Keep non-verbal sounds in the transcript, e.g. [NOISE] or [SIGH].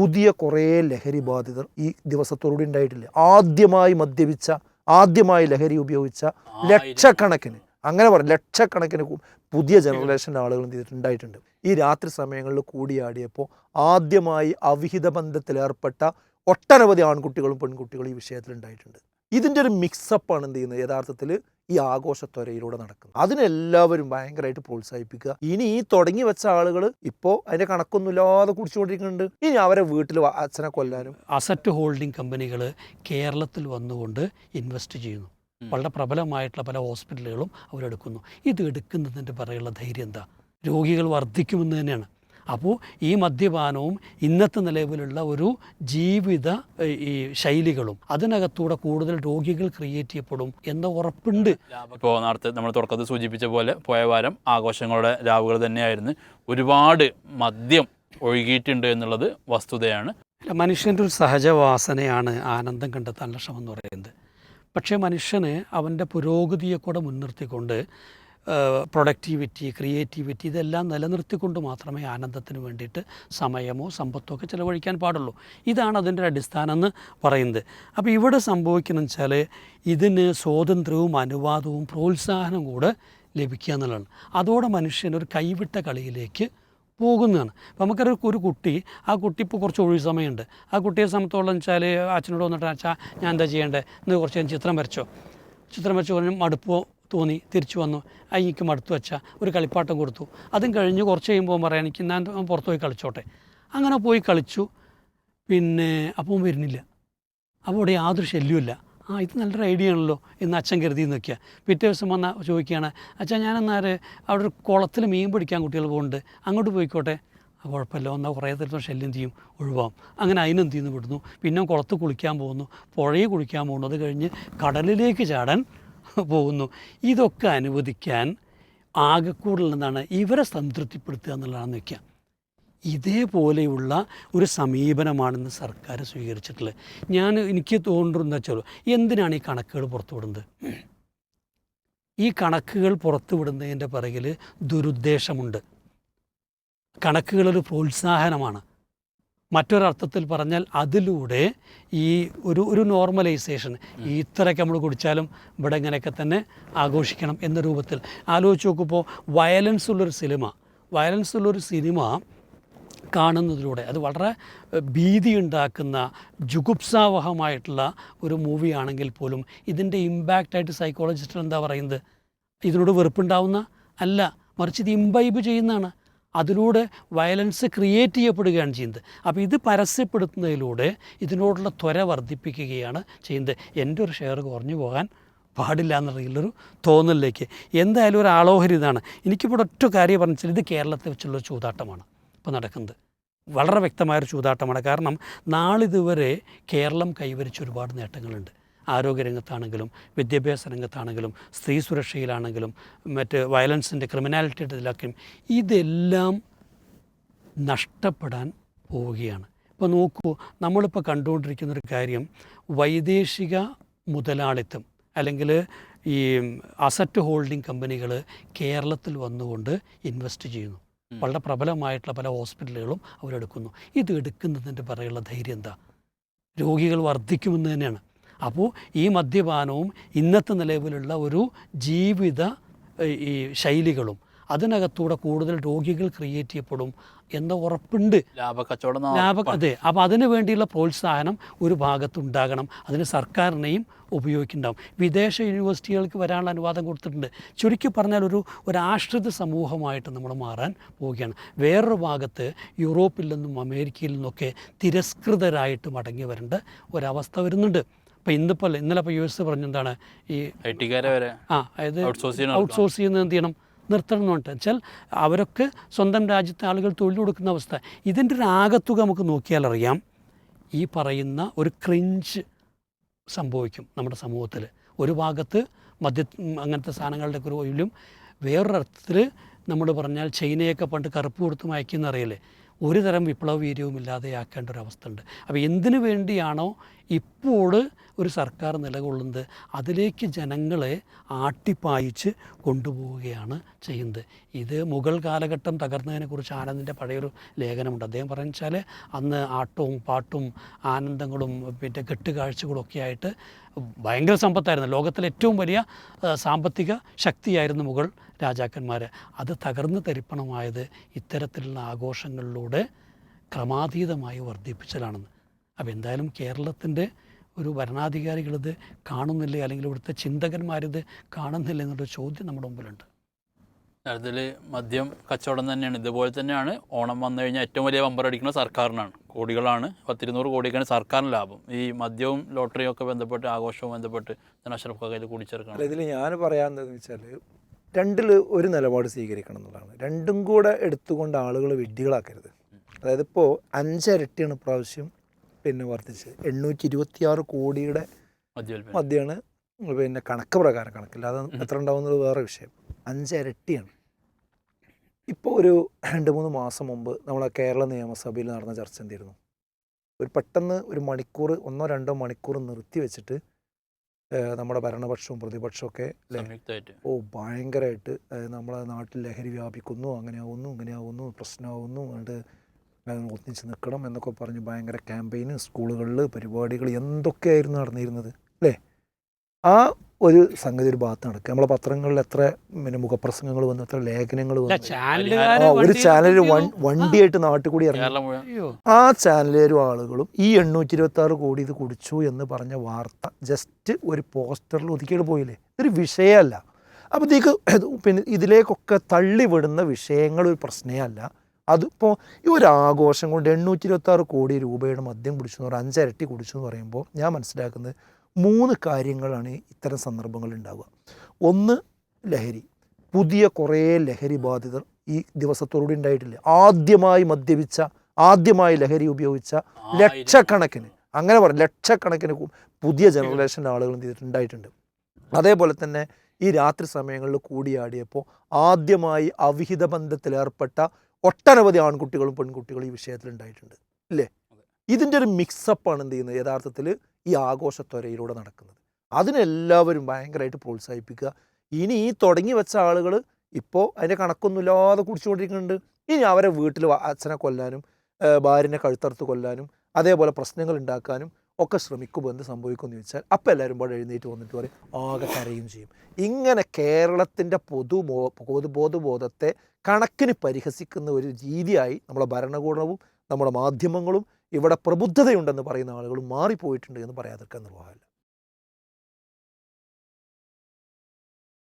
പുതിയ കുറേ ലഹരി ബാധിതർ ഈ ദിവസത്തോടുകൂടി ഉണ്ടായിട്ടില്ല. ആദ്യമായി മദ്യപിച്ച ആദ്യമായി ലഹരി ഉപയോഗിച്ച ലക്ഷക്കണക്കിന് അങ്ങനെ പറയാം ലക്ഷക്കണക്കിന് പുതിയ ജനറേഷന്റെ ആളുകൾ ഉണ്ടായിട്ടുണ്ട്. ഈ രാത്രി സമയങ്ങളിൽ കൂടിയാടിയപ്പോൾ ആദ്യമായി അവിഹിത ബന്ധത്തിലേർപ്പെട്ട ഒട്ടനവധി ആൺകുട്ടികളും പെൺകുട്ടികളും ഈ വിഷയത്തിൽ ഉണ്ടായിട്ടുണ്ട് ഇതിന്റെ ഒരു മിക്സപ്പാണ് എന്ത് ചെയ്യുന്നത്? യഥാർത്ഥത്തിൽ ഈ ആഘോഷത്വരയിലൂടെ നടക്കുന്നത് അതിനെല്ലാവരും ഭയങ്കരമായിട്ട് പ്രോത്സാഹിപ്പിക്കുക. ഇനി ഈ തുടങ്ങി വെച്ച ആളുകൾ ഇപ്പോൾ അതിന്റെ കണക്കൊന്നുമില്ലാതെ കുടിച്ചുകൊണ്ടിരിക്കുന്നുണ്ട്. ഇനി അവരെ വീട്ടിൽ അച്ഛനെ കൊല്ലാനും. അസറ്റ് ഹോൾഡിംഗ് കമ്പനികൾ കേരളത്തിൽ വന്നുകൊണ്ട് ഇൻവെസ്റ്റ് ചെയ്യുന്നു. വളരെ പ്രബലമായിട്ടുള്ള പല ഹോസ്പിറ്റലുകളും അവരെടുക്കുന്നു. ഇത് എടുക്കുന്നതിന്റെ പറയുള്ള ധൈര്യം എന്താ? രോഗികൾ വർദ്ധിക്കുമെന്ന് തന്നെയാണ്. അപ്പോൾ ഈ മദ്യപാനവും ഇന്നത്തെ നിലവിലുള്ള ഒരു ജീവിത ഈ ശൈലികളും അതിനകത്തൂടെ കൂടുതൽ രോഗികൾ ക്രിയേറ്റ് ചെയ്യപ്പെടും എന്ന ഉറപ്പുണ്ട്. ഇപ്പോൾ നേരത്തെ നമ്മൾ തുടക്കത്തിൽ സൂചിപ്പിച്ച പോലെ പോയ വാരം ആഘോഷങ്ങളുടെ രാവുകൾ തന്നെയായിരുന്നു. ഒരുപാട് മദ്യം ഒഴുകിയിട്ടുണ്ട് എന്നുള്ളത് വസ്തുതയാണ്. മനുഷ്യന്റെ ഒരു സഹജവാസനയാണ് ആനന്ദം കണ്ടെത്താനുള്ള ശ്രമം എന്ന് പറയുന്നത്. പക്ഷേ മനുഷ്യന് അവന്റെ പുരോഗതിയെ കൂടെ മുൻനിർത്തിക്കൊണ്ട് പ്രൊഡക്ടിവിറ്റി ക്രിയേറ്റിവിറ്റി ഇതെല്ലാം നിലനിർത്തിക്കൊണ്ട് മാത്രമേ ആനന്ദത്തിന് വേണ്ടിയിട്ട് സമയമോ സമ്പത്തോ ഒക്കെ ചിലവഴിക്കാൻ പാടുള്ളൂ. ഇതാണ് അതിന്റെ അടിസ്ഥാനം എന്ന് പറയുന്നത്. അപ്പോൾ ഇവിടെ സംഭവിക്കുന്നത് വെച്ചാൽ ഇതിന് സ്വാതന്ത്ര്യവും അനുവാദവും പ്രോത്സാഹനവും കൂടെ ലഭിക്കുക എന്നുള്ളതാണ്. അതോടെ മനുഷ്യൻ ഒരു കൈവിട്ട കളിയിലേക്ക് പോകുന്നതാണ്. അപ്പോൾ നമുക്കൊരു ഒരു കുട്ടി ആ കുട്ടി ഇപ്പോൾ കുറച്ച് ഒഴിവ് സമയമുണ്ട്. ആ കുട്ടിയെ സംബന്ധിച്ചോളം വെച്ചാൽ അച്ഛനോട് വന്നിട്ട് അച്ഛാ ഞാൻ എന്താ ചെയ്യേണ്ടത് ഇന്ന് കുറച്ച് ഞാൻ ചിത്രം വരച്ചോ? ചിത്രം വരച്ച് പറഞ്ഞ് മടുപ്പോ തോന്നി തിരിച്ചു വന്നു. അയ്യക്കും മടുത്തു വെച്ച ഒരു കളിപ്പാട്ടം കൊടുത്തു. അതും കഴിഞ്ഞ് കുറച്ച് കഴിയുമ്പോൾ പറയാം എനിക്ക് ഞാൻ പുറത്ത് പോയി കളിച്ചോട്ടെ. അങ്ങനെ പോയി കളിച്ചു. പിന്നെ അപ്പം വരുന്നില്ല. അപ്പോൾ ഇവിടെ യാതൊരു ശല്യമില്ല ആ ഇത് നല്ലൊരു ഐഡിയ ആണല്ലോ എന്ന് അച്ഛൻ കരുതി നിൽക്കുക പിറ്റേ ദിവസം വന്ന ചോദിക്കുകയാണ് അച്ഛാ ഞാനെന്നാൽ അവിടെ ഒരു കുളത്തിൽ മീൻ പിടിക്കാൻ കുട്ടികൾ പോകുന്നുണ്ട്. അങ്ങോട്ട് പോയിക്കോട്ടെ. കുഴപ്പമില്ല. എന്നാൽ കുറേ തരത്തിൽ ശല്യം ചെയ്യും. ഒഴിവാകും അങ്ങനെ അതിനെന്ത് ചെയ്യുന്നു വിടുന്നു. പിന്നെ കുളത്ത് കുളിക്കാൻ പോകുന്നു. പുഴയിൽ കുളിക്കാൻ പോകുന്നു. അത് കഴിഞ്ഞ് കടലിലേക്ക് ചാടാൻ [LAUGHS] പോകുന്നു. ഇതൊക്കെ അനുവദിക്കാൻ ആകെക്കൂടുതൽ എന്താണ് ഇവരെ സംതൃപ്തിപ്പെടുത്തുക എന്നുള്ളതാണെന്ന് വയ്ക്കുക ഇതേപോലെയുള്ള ഒരു സമീപനമാണെന്ന് സർക്കാർ സ്വീകരിച്ചിട്ടുള്ളത്. ഞാൻ എനിക്ക് തോന്നുന്നത് വെച്ചാൽ എന്തിനാണ് ഈ കണക്കുകൾ പുറത്തുവിടുന്നത്? ഈ കണക്കുകൾ പുറത്തുവിടുന്നതിന്റെ പിറകിൽ ദുരുദ്ദേശമുണ്ട്. കണക്കുകളൊരു പ്രോത്സാഹനമാണ്. മറ്റൊരർത്ഥത്തിൽ പറഞ്ഞാൽ അതിലൂടെ ഈ ഒരു ഒരു നോർമലൈസേഷൻ ഇത്രയൊക്കെ നമ്മൾ കുടിച്ചാലും ഇവിടെ ഇങ്ങനെയൊക്കെ തന്നെ ആഘോഷിക്കണം എന്ന രൂപത്തിൽ. ആലോചിച്ച് നോക്കുമ്പോൾ വയലൻസ് ഉള്ളൊരു സിനിമ വയലൻസ് ഉള്ളൊരു സിനിമ കാണുന്നതിലൂടെ അത് വളരെ ഭീതി ഉണ്ടാക്കുന്ന ജുഗുപ്സാവഹമായിട്ടുള്ള ഒരു മൂവിയാണെങ്കിൽ പോലും ഇതിന്റെ ഇമ്പാക്റ്റായിട്ട് സൈക്കോളജിസ്റ്റ് എന്താ പറയുന്നത്? ഇതിനോട് വെറുപ്പുണ്ടാവുന്ന അല്ല മറിച്ച് ഇത് ഇമ്പൈബ് ചെയ്യുന്നതാണ്. അതിലൂടെ വയലൻസ് ക്രിയേറ്റ് ചെയ്യപ്പെടുകയാണ് ചെയ്യുന്നത്. അപ്പോൾ ഇത് പരസ്യപ്പെടുത്തുന്നതിലൂടെ ഇതിനോടുള്ള ത്വര വർദ്ധിപ്പിക്കുകയാണ് ചെയ്യുന്നത്. എന്റെ ഒരു ഷെയർ കുറഞ്ഞു പോകാൻ പാടില്ല എന്നുള്ളൊരു തോന്നലിലേക്ക്. എന്തായാലും ഒരു ആളോഹരി ഇതാണ്. എനിക്കിവിടെ ഒറ്റ കാര്യം പറഞ്ഞാൽ ഇത് കേരളത്തെ വെച്ചുള്ള ചൂതാട്ടമാണ് ഇപ്പോൾ നടക്കുന്നത്. വളരെ വ്യക്തമായൊരു ചൂതാട്ടമാണ്. കാരണം നാളിതുവരെ കേരളം കൈവരിച്ച ഒരുപാട് നേട്ടങ്ങളുണ്ട്. ആരോഗ്യരംഗത്താണെങ്കിലും വിദ്യാഭ്യാസ രംഗത്താണെങ്കിലും സ്ത്രീ സുരക്ഷയിലാണെങ്കിലും മറ്റ് വയലൻസിന്റെ ക്രിമിനാലിറ്റിയുടെ ഇതിലൊക്കെയും ഇതെല്ലാം നഷ്ടപ്പെടാൻ പോവുകയാണ്. ഇപ്പോൾ നോക്കൂ നമ്മളിപ്പോൾ കണ്ടുകൊണ്ടിരിക്കുന്ന ഒരു കാര്യം വൈദേശിക മുതലാളിത്തം അല്ലെങ്കിൽ ഈ അസറ്റ് ഹോൾഡിംഗ് കമ്പനികൾ കേരളത്തിൽ വന്നുകൊണ്ട് ഇൻവെസ്റ്റ് ചെയ്യുന്നു. വളരെ പ്രബലമായിട്ടുള്ള പല ഹോസ്പിറ്റലുകളും അവരെടുക്കുന്നു. ഇത് എടുക്കുന്നതിന്റെ പറയുള്ള ധൈര്യം എന്താ? രോഗികൾ വർദ്ധിക്കുമെന്ന് തന്നെയാണ്. അപ്പോൾ ഈ മദ്യപാനവും ഇന്നത്തെ നിലവിലുള്ള ഒരു ജീവിത ഈ ശൈലികളും അതിനകത്തൂടെ കൂടുതൽ രോഗികൾ ക്രിയേറ്റ് ചെയ്യപ്പെടും എന്ന ഉറപ്പുണ്ട്. ലാഭക്കച്ചവടം ലാഭ അതെ അപ്പോൾ അതിനു വേണ്ടിയുള്ള പ്രോത്സാഹനം ഒരു ഭാഗത്തുണ്ടാകണം. അതിന് സർക്കാരിനെയും ഉപയോഗിക്കുന്നുണ്ടാവും. വിദേശ യൂണിവേഴ്സിറ്റികൾക്ക് വരാനുള്ള അനുവാദം കൊടുത്തിട്ടുണ്ട്. ചുരുക്കി പറഞ്ഞാൽ ഒരു ഒരാശ്രിത സമൂഹമായിട്ട് നമ്മൾ മാറാൻ പോവുകയാണ്. വേറൊരു ഭാഗത്ത് യൂറോപ്പിൽ നിന്നും അമേരിക്കയിൽ നിന്നൊക്കെ തിരസ്കൃതരായിട്ട് മടങ്ങി വരേണ്ട ഒരവസ്ഥ വരുന്നുണ്ട്. അപ്പോൾ ഇന്നിപ്പോൾ ഇന്നലെ ഇപ്പോൾ യു എസ് പറഞ്ഞെന്താണ് ഈ ആ അതായത് ഔട്ട്സോഴ്സ് ചെയ്യുന്നത് എന്ത് ചെയ്യണം? നിർത്തണം എന്ന് പറഞ്ഞിട്ട്. വെച്ചാൽ അവരൊക്കെ സ്വന്തം രാജ്യത്തെ ആളുകൾ തൊഴിൽ കൊടുക്കുന്ന അവസ്ഥ. ഇതിന്റെ ഒരു ആകത്തുക നമുക്ക് നോക്കിയാൽ അറിയാം. ഈ പറയുന്ന ഒരു ക്രിഞ്ച് സംഭവിക്കും നമ്മുടെ സമൂഹത്തിൽ ഒരു ഭാഗത്ത് മദ്യ അങ്ങനത്തെ സാധനങ്ങളുടെ ഒരു ഒഴിലും വേറൊരർത്ഥത്തിൽ നമ്മൾ പറഞ്ഞാൽ ചൈനയൊക്കെ പണ്ട് കറുപ്പ് കൊടുത്ത് മയക്കുന്ന അറിയില്ലേ? ഒരു തരം വിപ്ലവ വീര്യവും ഇല്ലാതെയാക്കേണ്ട ഒരു അവസ്ഥ ഉണ്ട്. അപ്പോൾ എന്തിനു വേണ്ടിയാണോ ഇപ്പോൾ ഒരു സർക്കാർ നിലകൊള്ളുന്നത് അതിലേക്ക് ജനങ്ങളെ ആട്ടിപ്പായിച്ച് കൊണ്ടുപോവുകയാണ് ചെയ്യുന്നത്. ഇത് മുഗൾ കാലഘട്ടം തകർന്നതിനെക്കുറിച്ച് ആനന്ദിന്റെ പഴയൊരു ലേഖനമുണ്ട്. അദ്ദേഹം പറഞ്ഞു വെച്ചാൽ അന്ന് ആട്ടവും പാട്ടും ആനന്ദങ്ങളും പിന്നെ കെട്ടുകാഴ്ചകളും ഒക്കെ ആയിട്ട് ഭയങ്കര സമ്പത്തായിരുന്നു. ലോകത്തിലെ ഏറ്റവും വലിയ സാമ്പത്തിക ശക്തിയായിരുന്നു മുഗൾ രാജാക്കന്മാർ അത് തകർന്ന് തരിപ്പണമായത് ഇത്തരത്തിലുള്ള ആഘോഷങ്ങളിലൂടെ ക്രമാതീതമായി വർദ്ധിപ്പിച്ചലാണെന്ന്. അപ്പോൾ എന്തായാലും കേരളത്തിന്റെ ഒരു ഭരണാധികാരികളിത് കാണുന്നില്ല? അല്ലെങ്കിൽ ഇവിടുത്തെ ചിന്തകന്മാരിത് കാണുന്നില്ല എന്നൊരു ചോദ്യം നമ്മുടെ മുമ്പിലുണ്ട്. അതിൽ മദ്യം കച്ചവടം തന്നെയാണ്. ഇതുപോലെ തന്നെയാണ് ഓണം വന്നു കഴിഞ്ഞാൽ ഏറ്റവും വലിയ ബമ്പർ അടിക്കുന്നത് സർക്കാരിനാണ്. കോടികളാണ്. പത്തിരുന്നൂറ് കോടിക്കാണ് സർക്കാരിന് ലാഭം. ഈ മദ്യവും ലോട്ടറിയും ഒക്കെ ബന്ധപ്പെട്ട് ആഘോഷവും ബന്ധപ്പെട്ട് ഞാൻ അഷ്റഫ് കയ്യിൽ അല്ല കൂടിച്ചേർക്കണം ഇതിൽ ഞാൻ പറയാമെന്ന് വെച്ചാൽ രണ്ടിൽ ഒരു നിലപാട് സ്വീകരിക്കണം എന്നുള്ളതാണ്. രണ്ടും കൂടെ എടുത്തുകൊണ്ട് ആളുകൾ വിഡ്ഢികളാക്കരുത്. അതായത് ഇപ്പോൾ അഞ്ചരട്ടിയാണ് ഇപ്രാവശ്യം പിന്നെ വർദ്ധിച്ചത് എണ്ണൂറ്റി ഇരുപത്തിയാറ് കോടിയുടെ മദ്യമാണ് പിന്നെ കണക്ക് പ്രകാരം കണക്കില്ലാതെ എത്ര ഉണ്ടാവുന്നത് വേറെ വിഷയം. അഞ്ചരട്ടിയാണ് ഇപ്പോൾ ഒരു രണ്ട് മൂന്ന് മാസം മുമ്പ് നമ്മളെ കേരള നിയമസഭയിൽ നടന്ന ചർച്ച എന്തായിരുന്നു ഒരു പെട്ടെന്ന് ഒരു മണിക്കൂർ ഒന്നോ രണ്ടോ മണിക്കൂർ നിർത്തി വെച്ചിട്ട് നമ്മുടെ ഭരണപക്ഷവും പ്രതിപക്ഷവും ഒക്കെ ഓ ഭയങ്കരമായിട്ട് നമ്മളെ നാട്ടിൽ ലഹരി വ്യാപിക്കുന്നു അങ്ങനെയാവുന്നു ഇങ്ങനെയാവുന്നു പ്രശ്നമാവുന്നു അതുകൊണ്ട് ഒന്നിച്ച് നിൽക്കണം എന്നൊക്കെ പറഞ്ഞ് ഭയങ്കര ക്യാമ്പയിന് സ്കൂളുകളിൽ പരിപാടികൾ എന്തൊക്കെയായിരുന്നു നടന്നിരുന്നത് അല്ലേ? ആ ഒരു സംഗതി ഒരു ഭാഗത്ത് നടക്കുക. നമ്മളെ പത്രങ്ങളിൽ എത്ര പിന്നെ മുഖപ്രസംഗങ്ങൾ വന്നു എത്ര ലേഖനങ്ങൾ വന്നു. ഒരു ചാനൽ? വണ്ടിയായിട്ട് നാട്ടിൽ കൂടി ഇറങ്ങി. ആ ചാനലിലും ആളുകളും ഈ എണ്ണൂറ്റി ഇരുപത്തി ആറ് കോടി ഇത് കുടിച്ചു എന്ന് പറഞ്ഞ വാർത്ത ജസ്റ്റ് ഒരു പോസ്റ്ററിൽ ഒതുക്കിയിട്ട് പോയില്ലേ? ഇതൊരു വിഷയമല്ല. അപ്പോഴത്തേക്ക് പിന്നെ ഇതിലേക്കൊക്കെ തള്ളിവിടുന്ന വിഷയങ്ങൾ ഒരു പ്രശ്നമേ അല്ല. അതിപ്പോൾ ഈ ഒരു ആഘോഷം കൊണ്ട് എണ്ണൂറ്റി ഇരുപത്തി ആറ് കോടി രൂപയുടെ മദ്യം കുടിച്ചു എന്ന് പറയുമ്പോൾ അഞ്ചരട്ടി കുടിച്ചു എന്ന് പറയുമ്പോൾ ഞാൻ മനസ്സിലാക്കുന്നത് മൂന്ന് കാര്യങ്ങളാണ് ഇത്തരം സന്ദർഭങ്ങളിൽ ഉണ്ടാവുക. ഒന്ന് ലഹരി. പുതിയ കുറേ ലഹരി ബാധിതർ ഈ ദിവസത്തോടുകൂടി ഉണ്ടായിട്ടില്ല. ആദ്യമായി മദ്യപിച്ച ആദ്യമായി ലഹരി ഉപയോഗിച്ച ലക്ഷക്കണക്കിന് അങ്ങനെ പറയാം ലക്ഷക്കണക്കിന് പുതിയ ജനറേഷന്റെ ആളുകൾ ഉണ്ടായിട്ടുണ്ട്. അതേപോലെ തന്നെ ഈ രാത്രി സമയങ്ങളിൽ കൂടിയാടിയപ്പോൾ ആദ്യമായി അവിഹിത ബന്ധത്തിലേർപ്പെട്ട ഒട്ടനവധി ആൺകുട്ടികളും പെൺകുട്ടികളും ഈ വിഷയത്തിൽ ഉണ്ടായിട്ടുണ്ട് അല്ലേ ഇതിന്റെ ഒരു മിക്സപ്പാണ് എന്ത് ചെയ്യുന്നത്? യഥാർത്ഥത്തിൽ ഈ ആഘോഷത്വരയിലൂടെ നടക്കുന്നത്. അതിനെല്ലാവരും ഭയങ്കരമായിട്ട് പ്രോത്സാഹിപ്പിക്കുക. ഇനി ഈ തുടങ്ങി വെച്ച ആളുകൾ ഇപ്പോൾ അതിന്റെ കണക്കൊന്നുമില്ലാതെ കുടിച്ചുകൊണ്ടിരിക്കുന്നുണ്ട്. ഇനി അവരെ വീട്ടിൽ അച്ഛനെ കൊല്ലാനും ഭാര്യനെ കഴുത്തറുത്ത് കൊല്ലാനും അതേപോലെ പ്രശ്നങ്ങൾ ഉണ്ടാക്കാനും ഒക്കെ ശ്രമിക്കുമ്പോൾ എന്ത് സംഭവിക്കുമെന്ന് ചോദിച്ചാൽ അപ്പം എല്ലാവരും പാടെ എഴുന്നേറ്റ് വന്നിട്ട് പറയും ആകെ കരയും ചെയ്യും. ഇങ്ങനെ കേരളത്തിന്റെ പൊതുബോ പൊതുബോധബോധത്തെ കണക്കിന് പരിഹസിക്കുന്ന ഒരു രീതിയായി നമ്മുടെ ഭരണകൂടവും നമ്മുടെ മാധ്യമങ്ങളും ഇവിടെ പ്രബുദ്ധതയുണ്ടെന്ന് പറയുന്ന ആളുകളും മാറിപ്പോയിട്ടുണ്ട് എന്ന് പറയാതിരിക്കാൻ നിർവാഹമില്ല.